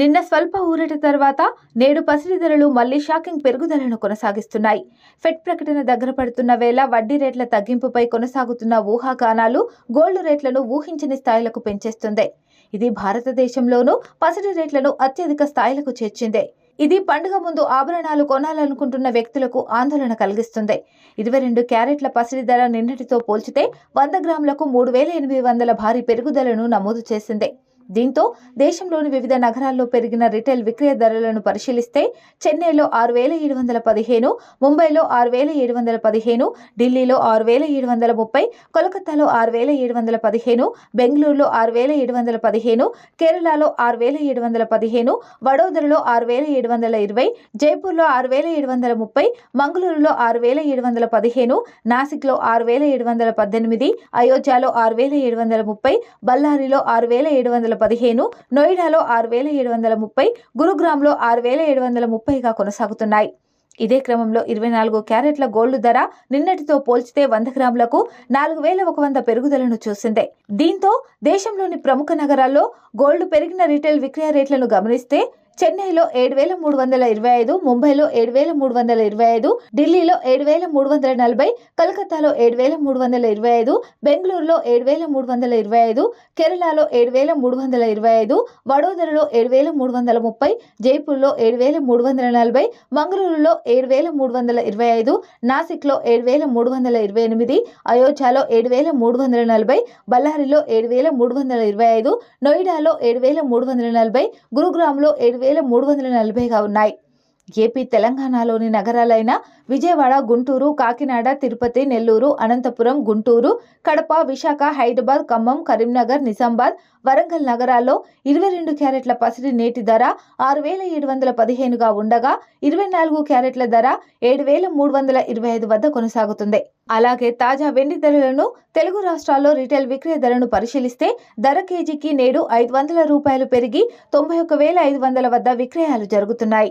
నిన్న స్వల్ప ఊరట తర్వాత నేడు పసిడి ధరలు మళ్ళీ షాకింగ్ పెరుగుదలను కొనసాగిస్తున్నాయి. ఫెడ్ ప్రకటన దగ్గర పడుతున్న వేళ వడ్డీ రేట్ల తగ్గింపుపై కొనసాగుతున్న ఊహాగానాలు గోల్డ్ రేట్లను ఊహించని స్థాయిలకు పెంచేస్తుంది. ఇది భారతదేశంలోనూ పసిడి రేట్లను అత్యధిక స్థాయిలకు చేర్చింది. ఇది పండుగ ముందు ఆభరణాలు కొనాలనుకుంటున్న వ్యక్తులకు ఆందోళన కలిగిస్తుంది. ఇరవై రెండు క్యారెట్ల పసిడి ధర నిన్నటితో పోల్చితే వంద గ్రాములకు మూడు వేల ఎనిమిది వందల భారీ పెరుగుదలను నమోదు చేసింది. దీంతో దేశంలోని వివిధ నగరాల్లో పెరిగిన రిటైల్ విక్రయ ధరలను పరిశీలిస్తే చెన్నైలో ఆరు వేల ఏడు వందల పదిహేను ముంబైలో ఆరు వేల ఏడు వందల పదిహేను ఢిల్లీలో ఆరు వేల ఏడు వందల ముప్పై కోలకత్తాలో ఆరు వేల ఏడు వందల పదిహేను బెంగళూరులో ఆరు వేల ఏడు వందల పదిహేను కేరళలో ఆరు వేల ఏడు వందల పదిహేను వడోదరలో ఆరు వేల ఏడు వందల ఇరవై జైపూర్లో ఆరు వేల ఏడు వందల ముప్పై మంగళూరులో ఆరు వేల ఏడు వందల పదిహేను నాసిక్లో ఆరు వేల ఏడు వందల పద్దెనిమిది అయోధ్యలో ఆరు వేల ఏడు వందల ముప్పై బళ్ళారిలో ఆరు వేల ఏడు వందల పదిహేను నోయిడాలో ఆరు వేల ఏడు వందల ముప్పై గురుగ్రామ్లో ఆరు వేల ఏడు వందల ముప్పైగా కొనసాగుతున్నాయి. ఇదే క్రమంలో ఇరవై నాలుగు క్యారెట్ల గోల్డ్ ధర నిన్నటితో పోల్చితే వంద గ్రాములకు నాలుగు వేల ఒక వంద పెరుగుదలను చూసింది. దీంతో దేశంలోని ప్రముఖ నగరాల్లో గోల్డ్ పెరిగిన రిటైల్ విక్రయ రేట్లను గమనిస్తే చెన్నైలో ఏడు వేల మూడు వందల ఇరవై ఐదు ముంబైలో ఏడు వేల మూడు వందల ఇరవై ఐదు ఢిల్లీలో ఏడు వేల మూడు వందల నలభై కలకత్తాలో ఏడు వేల మూడు వందల ఇరవై ఐదు బెంగళూరులో ఏడు వేల మూడు వందల ఇరవై ఐదు కేరళలో ఏడు వేల మూడు వందల ఇరవై ఐదు వడోదరలో ఏడు వేల మూడు వందల ముప్పై జైపూర్లో ఏడు వేల మూడు వందల నలభై మంగళూరులో ఏడు వేల మూడు వందల ఇరవై ఐదు నాసిక్లో ఏడు వేల మూడు వందల ఇరవై ఎనిమిది అయోధ్యలో ఏడు వేల మూడు వందల నలభై బళ్ళారిలో ఏడు వేల మూడు వందల ఇరవై ఐదు నోయిడాలో ఏడు వేల మూడు వందల నలభై గురుగ్రామ్లో ఏడు వేల మూడు వందల నలభైగా ఉన్నాయి. ఏపీ తెలంగాణలోని నగరాలైన విజయవాడ గుంటూరు కాకినాడ తిరుపతి నెల్లూరు అనంతపురం గుంటూరు కడప విశాఖ హైదరాబాద్ ఖమ్మం కరీంనగర్ నిజామాబాద్ వరంగల్ నగరాల్లో ఇరవై రెండు క్యారెట్ల పసిడి నేటి ధర ఆరు వేల ఏడు వందల పదిహేనుగా ఉండగా ఇరవై నాలుగు క్యారెట్ల ధర ఏడు వేల మూడు వందల ఇరవై ఐదు వద్ద కొనసాగుతుంది. అలాగే తాజా వెండి ధరలను తెలుగు రాష్ట్రాల్లో రిటైల్ విక్రయ ధరను పరిశీలిస్తే ధర కేజీకి నేడు ఐదు వందల రూపాయలు పెరిగి తొంభై ఒక్క వేల ఐదు వందల వద్ద విక్రయాలు జరుగుతున్నాయి.